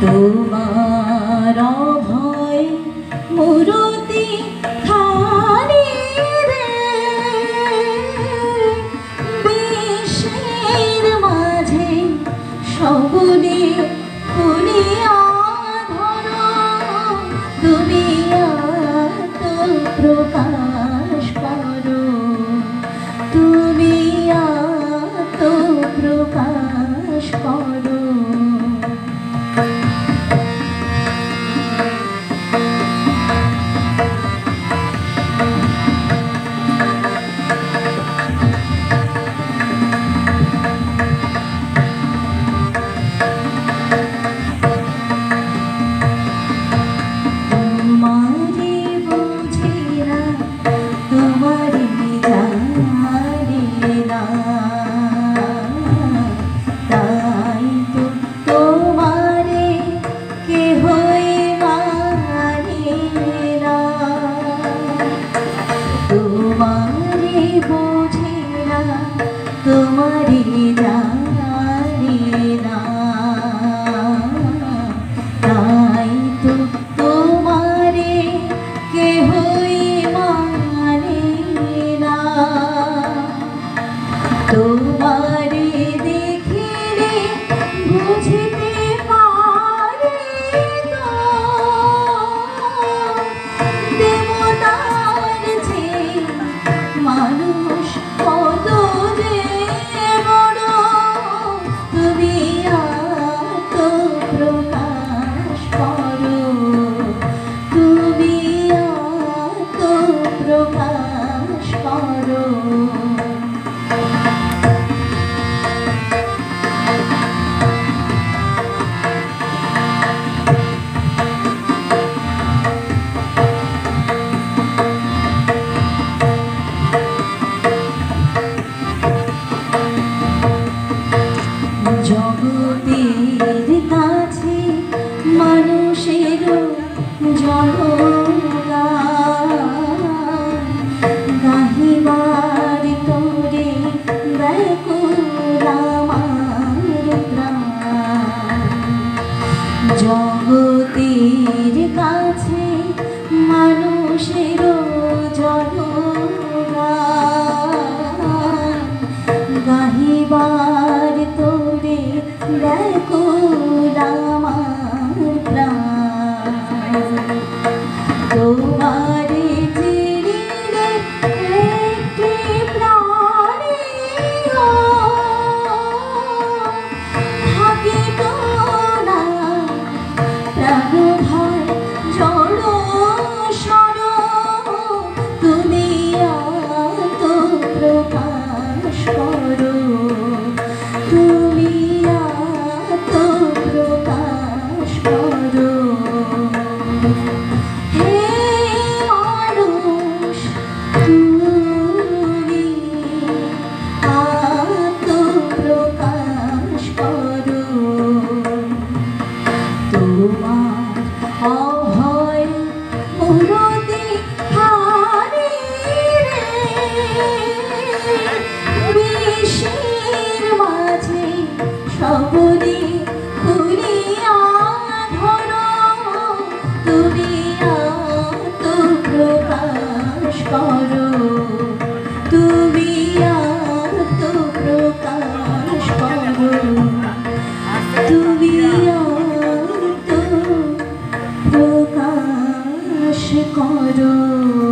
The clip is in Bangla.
তোমার ভয় মোর I'm আছে মানুষেরও বিয়ন্ত প্রকাশ করো।